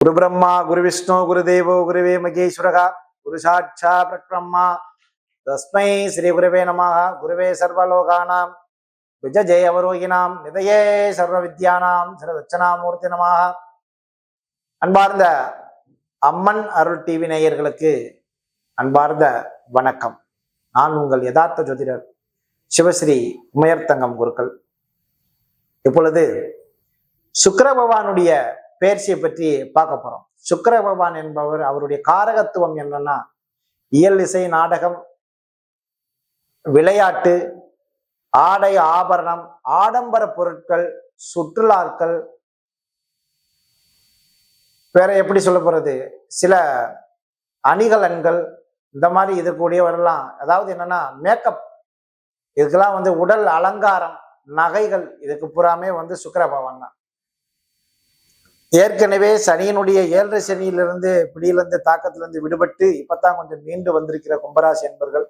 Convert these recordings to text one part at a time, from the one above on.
குரு பிரம்மா குரு விஷ்ணு குரு தேவோ குருவே மகேஸ்வரகா குரு சாட்சா பிரம்மா தஸ்மை ஸ்ரீ குருவே நமாக குருவே சர்வலோகானாம். விஜ ஜெயவரோகினாம் நிதையே சர்வ வித்யானாம் சர்வச்சனாமூர்த்தி நமாக அன்பார்ந்த அம்மன் அருள் டிவி நேயர்களுக்கு அன்பார்ந்த வணக்கம். நான் உங்கள் யதார்த்த ஜோதிடர் சிவஸ்ரீ உமையர்த்தங்கம் குருக்கள். இப்பொழுது சுக்கர பகவானுடைய பெயர்ச்சியை பற்றி பார்க்க போறோம். சுக்கர பகவான் என்பவர் அவருடைய காரகத்துவம் என்னன்னா இயல் இசை நாடகம் விளையாட்டு ஆடை ஆபரணம் ஆடம்பர பொருட்கள் சுற்றுலாக்கள் வேற எப்படி சொல்ல போறது? சில அணிகலன்கள் இந்த மாதிரி இதுக்கூடியவரெல்லாம் அதாவது என்னன்னா மேக்கப் இதுக்கெல்லாம் வந்து உடல் அலங்காரம் நகைகள் இதுக்கு புறாமே வந்து சுக்கர பகவான் தான். ஏற்கனவே சனியினுடைய ஏழரை சனியிலிருந்து பிடியிலிருந்து தாக்கத்திலிருந்து விடுபட்டு இப்பதான் கொஞ்சம் மீண்டு வந்திருக்கிற கும்பராசி என்பர்கள்.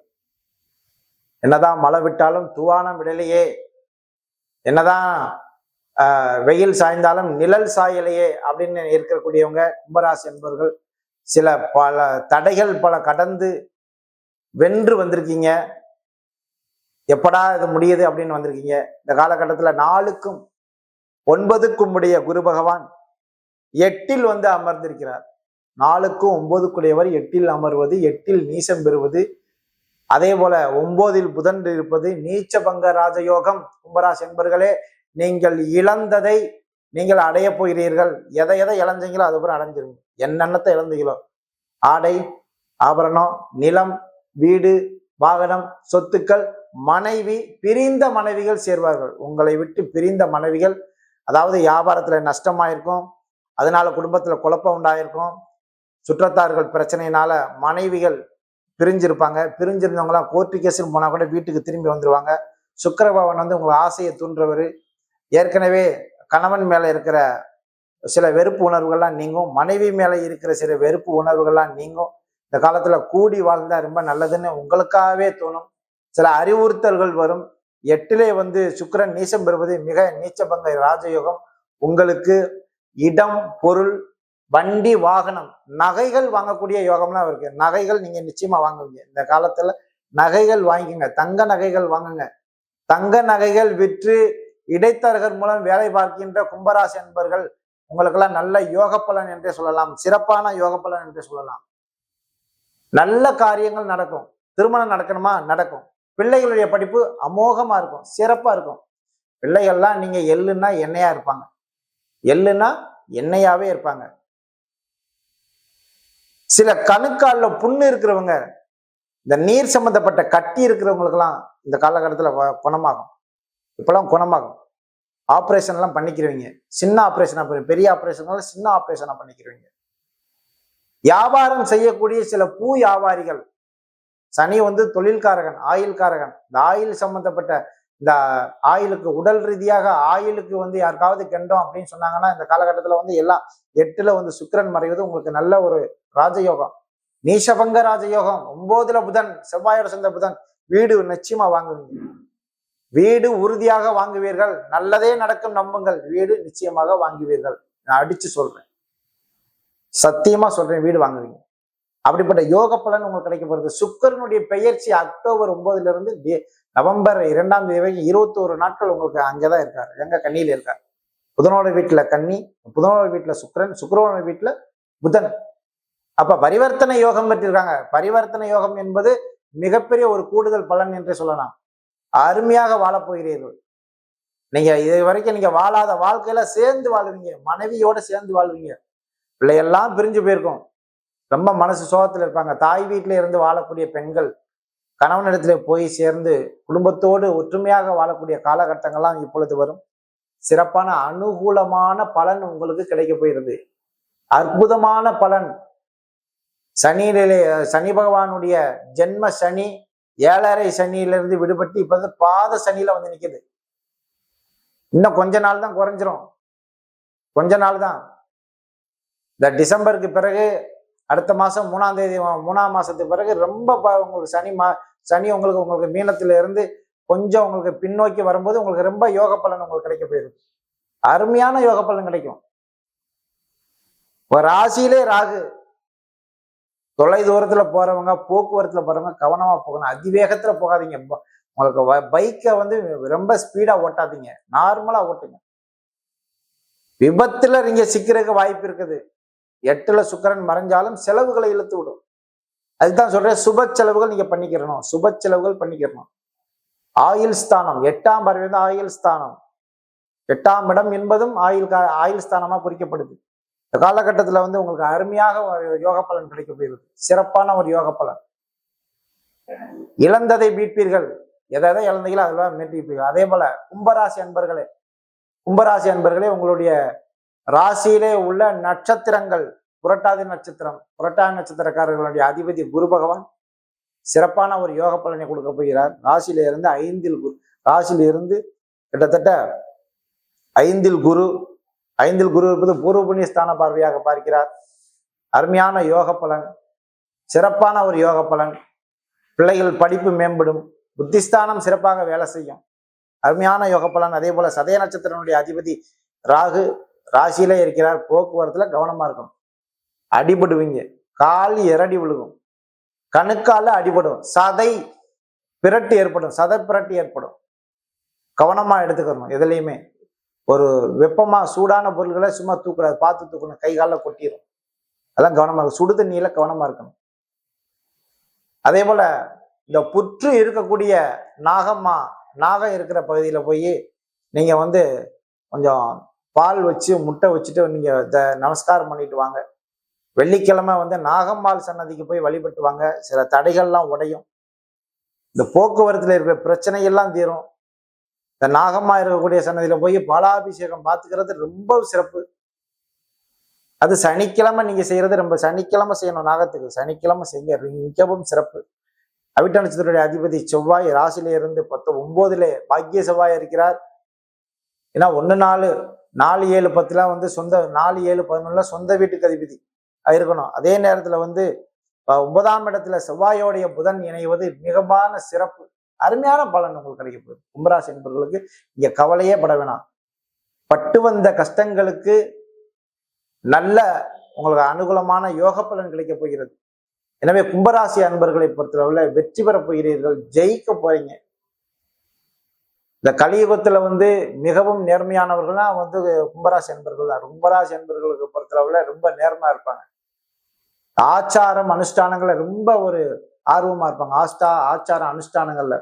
என்னதான் மழை விட்டாலும் தூவான விடலையே. என்னதான் வெயில் சாய்ந்தாலும் நிழல் சாயலையே அப்படின்னு இருக்கக்கூடியவங்க கும்பராசி என்பவர்கள் சில பல தடைகள் பல கடந்து வென்று வந்திருக்கீங்க. எப்படா இது முடியுது அப்படின்னு வந்திருக்கீங்க. இந்த காலகட்டத்தில் நாளுக்கும் ஒன்பதுக்கும் உடைய குரு பகவான் எட்டில் வந்து அமர்ந்திருக்கிறார். நாலுக்கும் ஒன்பதுக்குடையவர் எட்டில் அமர்வது எட்டில் நீசம் பெறுவது. அதே போல ஒன்பதில் புதன் இருப்பது நீச்ச பங்க ராஜயோகம். கும்பராசி என்பர்களே நீங்கள் இழந்ததை நீங்கள் அடைய போகிறீர்கள். எதை எதை இழந்தீங்களோ அதுக்கப்புறம் அடைஞ்சிருங்க. என்னென்னத்தை இழந்தீங்களோ. ஆடை ஆபரணம் நிலம் வீடு வாகனம் சொத்துக்கள் மனைவி பிரிந்த மனைவிகள் சேர்வார்கள். உங்களை விட்டு பிரிந்த மனைவிகள் அதாவது வியாபாரத்துல நஷ்டமாயிருக்கும். அதனால குடும்பத்தில் குழப்பம் உண்டாயிருக்கும். சுற்றத்தார்கள் பிரச்சனையினால மனைவிகள் பிரிஞ்சிருப்பாங்க. பிரிஞ்சிருந்தவங்களாம் கோர்ட்டு கேஸுன்னு போனால் கூட வீட்டுக்கு திரும்பி வந்துருவாங்க. சுக்கரபவன் வந்து உங்களை ஆசையை தூண்டுறவர். ஏற்கனவே கணவன் மேலே இருக்கிற சில வெறுப்பு உணர்வுகள்லாம் நீங்கும். மனைவி மேலே இருக்கிற சில வெறுப்பு உணர்வுகள்லாம் நீங்கும். இந்த காலத்தில் கூடி வாழ்ந்தால் ரொம்ப நல்லதுன்னு உங்களுக்காகவே தோணும். சில அறிவுறுத்தல்கள் வரும். எட்டிலே வந்து சுக்கிரன் நீசம் பெறுவது மிக நீச்சபங்க ராஜயோகம். உங்களுக்கு இடம் பொருள் வண்டி வாகனம் நகைகள் வாங்கக்கூடிய யோகம்லாம் இருக்கு. நகைகள் நீங்க நிச்சயமா வாங்குவீங்க. இந்த காலத்துல நகைகள் வாங்கிக்கங்க. தங்க நகைகள் வாங்குங்க. தங்க நகைகள் விற்று இடைத்தரகர் மூலம் வேலை பார்க்கின்ற கும்பராசி என்பர்கள் உங்களுக்கெல்லாம் நல்ல யோக பலன் என்றே சொல்லலாம். சிறப்பான யோக பலன் என்றே சொல்லலாம். நல்ல காரியங்கள் நடக்கும். திருமணம் நடக்கணுமா? நடக்கும். பிள்ளைகளுடைய படிப்பு அமோகமா இருக்கும். சிறப்பா இருக்கும். பிள்ளைகள்லாம் நீங்க எள்ளுன்னா எண்ணெயா இருப்பாங்க. எள்ளுன்னா எண்ணெயாவே இருப்பாங்க. சில கணுக்கால்ல புண்ணு இருக்கிறவங்க இந்த நீர் சம்பந்தப்பட்ட கட்டி இருக்கிறவங்களுக்கெல்லாம் இந்த காலகட்டத்தில் குணமாகும். இப்பெல்லாம் குணமாகும். ஆப்ரேஷன் எல்லாம் பண்ணிக்கிறவங்க. சின்ன ஆப்ரேஷனா பண்ணி பெரிய ஆப்ரேஷன் சின்ன ஆப்ரேஷனா பண்ணிக்கிறவங்க. வியாபாரம் செய்யக்கூடிய சில பூ வியாபாரிகள் சனி வந்து தொழில்காரகன் ஆயில்காரகன் இந்த ஆயில் சம்பந்தப்பட்ட இந்த ஆயிலுக்கு உடல் ரீதியாக ஆயிலுக்கு வந்து யாருக்காவது கெண்டோம் அப்படின்னு சொன்னாங்கன்னா இந்த காலகட்டத்துல வந்து எல்லாம் எட்டுல வந்து சுக்கரன் மறைவது உங்களுக்கு நல்ல ஒரு ராஜயோகம். நீசபங்க ராஜயோகம். ஒன்பதுல புதன் செவ்வாயோட சேர்ந்த புதன். வீடு நிச்சயமா வாங்குவீங்க. வீடு உறுதியாக வாங்குவீர்கள். நல்லதே நடக்கும் நம்புங்கள். வீடு நிச்சயமாக வாங்குவீர்கள். நான் அடிச்சு சொல்றேன். சத்தியமா சொல்றேன் வீடு வாங்குவீங்க. அப்படிப்பட்ட யோக பலன் உங்களுக்கு கிடைக்க போகிறது சுக்கரனுடைய பெயர்ச்சி அக்டோபர் ஒன்பதுல இருந்து நவம்பர் இரண்டாம் தேதி வரைக்கும் இருபத்தோரு நாட்கள் உங்களுக்கு அங்கதான் இருக்காரு. எங்க கன்னியில இருக்காரு. புதனோட வீட்டுல கன்னி புதனோட வீட்டுல சுக்கரன் சுக்கரனோட வீட்டுல புதன். அப்ப பரிவர்த்தனை யோகம் பெற்றிருக்காங்க. பரிவர்த்தனை யோகம் என்பது மிகப்பெரிய ஒரு கூடுதல் பலன் என்றே சொல்லலாம். அருமையாக வாழப்போகிறீர்கள் நீங்க இது வரைக்கும் நீங்க வாழாத வாழ்க்கையில சேர்ந்து வாழ்வீங்க. மனைவியோட சேர்ந்து வாழ்வீங்க. பிள்ளையெல்லாம் பிரிஞ்சு போயிருக்கும். ரொம்ப மனசு சோகத்தில் இருப்பாங்க. தாய் வீட்டில் இருந்து வாழக்கூடிய பெண்கள் கணவனிடத்துல போய் சேர்ந்து குடும்பத்தோடு ஒற்றுமையாக வாழக்கூடிய காலகட்டங்கள்லாம் இப்பொழுது வரும். சிறப்பான அனுகூலமான பலன் உங்களுக்கு கிடைக்க போயிருது அற்புதமான பலன். சனியிலே சனி பகவானுடைய ஜென்ம சனி ஏழரை சனியிலிருந்து விடுபட்டு இப்ப வந்து பாத சனியில வந்து நிற்குது இன்னும் கொஞ்ச நாள் தான் குறைஞ்சிரும். கொஞ்ச நாள் தான். இந்த டிசம்பருக்கு பிறகு அடுத்த மாதம் மூணாம் தேதி மூணாம் மாசத்துக்கு பிறகு ரொம்ப உங்களுக்கு சனி மா சனி உங்களுக்கு உங்களுக்கு மீனத்துல இருந்து கொஞ்சம் உங்களுக்கு பின்னோக்கி வரும்போது உங்களுக்கு ரொம்ப யோக பலன் உங்களுக்கு கிடைக்க போயிடும் அருமையான யோக பலன் கிடைக்கும். ஒரு ராசியிலே ராகு தொலை தூரத்துல போறவங்க போக்குவரத்துல போறவங்க கவனமா போகணும். அதிவேகத்துல போகாதீங்க. உங்களுக்கு பைக்கை வந்து ரொம்ப ஸ்பீடா ஓட்டாதீங்க. நார்மலா ஓட்டுங்க. விபத்துல நீங்க சிக்கிறதுக்கு வாய்ப்பு இருக்குது. எட்டுல சுக்கரன் மறைஞ்சாலும் செலவுகளை இழுத்து விடும். அதுதான் சொல்றேன் சுப செலவுகள் நீங்க பண்ணிக்கிறணும். சுப செலவுகள் பண்ணிக்கிறணும். ஆயுள் ஸ்தானம் எட்டாம் பறவை தான் ஆயுள் ஸ்தானம். எட்டாம் இடம் என்பதும் ஆயுள் கா- ஆயுள் ஸ்தானமா குறிக்கப்படுது. இந்த காலகட்டத்துல வந்து உங்களுக்கு அருமையாக ஒரு யோக பலன் கிடைக்க போயிருக்கு சிறப்பான ஒரு யோக பலன். இழந்ததை மீட்பீர்கள். எதை எதை இழந்தீங்களோ அதெல்லாம் மீட்பீர்கள். அதே போல கும்பராசி அன்பர்களே கும்பராசி அன்பர்களே உங்களுடைய ராசியிலே உள்ள நட்சத்திரங்கள் புரட்டாதி நட்சத்திரம் புரட்டாதி நட்சத்திரக்காரர்களுடைய அதிபதி குரு பகவான் சிறப்பான ஒரு யோக பலனை கொடுக்க போகிறார். ராசியில இருந்து ஐந்தில் குரு ராசியில இருந்து கிட்டத்தட்ட ஐந்தில் குரு ஐந்தில் குரு இருப்பது பூர்வ புண்ணிய ஸ்தான பார்வையாக பார்க்கிறார். அருமையான யோக பலன் சிறப்பான ஒரு யோக பலன். பிள்ளைகள் படிப்பு மேம்படும் புத்திஸ்தானம் சிறப்பாக வேலை செய்யும். அருமையான யோக பலன். அதே போல சதய நட்சத்திரனுடைய அதிபதி ராகு ராசியில இருக்கிறார் போக்குவரத்துல கவனமா இருக்கணும். அடிபடுவீங்க. கால் இரடி விழுகும். கணுக்கால அடிபடும். சதை பிரட்டு ஏற்படும். சதை பிரட்டு ஏற்படும். கவனமா எடுத்துக்கணும் எதுலையுமே. ஒரு வெப்பமா சூடான பொருள்களை சும்மா தூக்குறாது. பார்த்து தூக்கணும். கை காலில் கொட்டிடும் அதெல்லாம் கவனமா இருக்கும் சுடு தண்ணியில கவனமா இருக்கணும். அதே போல இந்த புற்று இருக்கக்கூடிய நாகம்மா நாகம் இருக்கிற பகுதியில் போய் நீங்கள் வந்து கொஞ்சம் பால் வச்சு முட்டை வச்சுட்டு நீங்க த- நமஸ்காரம் பண்ணிட்டு வாங்க. வெள்ளிக்கிழமை வந்து நாகம்மாள் சன்னதிக்கு போய் வழிபட்டு வாங்க. சில தடைகள்லாம் உடையும். இந்த போக்குவரத்துல இருக்கிற பிரச்சனையெல்லாம் தீரும். இந்த நாகம்மா இருக்கக்கூடிய சன்னதியில போய் பாலாபிஷேகம் பார்த்துக்கிறது ரொம்ப சிறப்பு. அது சனிக்கிழமை நீங்க செய்யறது ரொம்ப சனிக்கிழமை செய்யணும் நாகத்துக்கு. சனிக்கிழமை செய்ய மிகவும் சிறப்பு. அவிட்ட நட்சத்திரத்துடைய அதிபதி செவ்வாய் ராசியில இருந்து பத்து ஒன்பதுல பாக்கிய செவ்வாய் இருக்கிறார். ஏன்னா ஒன்று நாலு நாலு ஏழு பத்துலாம் வந்து சொந்த நாலு ஏழு பதினொன்னுல சொந்த வீட்டுக்கு அதிபதி இருக்கணும். அதே நேரத்தில் வந்து ஒன்பதாம் இடத்துல செவ்வாயோடைய புதன் இணைவது மிகமான சிறப்பு. அருமையான பலன் உங்களுக்கு கிடைக்க போகுது கும்பராசி என்பவர்களுக்கு இங்க கவலையே பட வேணாம். பட்டு வந்த கஷ்டங்களுக்கு நல்ல உங்களுக்கு அனுகூலமான யோக பலன் கிடைக்க போகிறது எனவே கும்பராசி அன்பர்களை பொறுத்தளவில் வெற்றி பெற போகிறீர்கள். ஜெயிக்க போறீங்க. இந்த கலியுகத்துல வந்து மிகவும் நேர்மையானவர்கள்னா வந்து கும்பராசி என்பர்கள் தான். கும்பராசி என்பர்களுக்கு பொறுத்தளவுல ரொம்ப நேர்மையா இருப்பாங்க. ஆச்சாரம் அனுஷ்டானங்களை ரொம்ப ஒரு ஆர்வமா இருப்பாங்க. ஆஸ்டா ஆச்சார அனுஷ்டானங்கள்ல.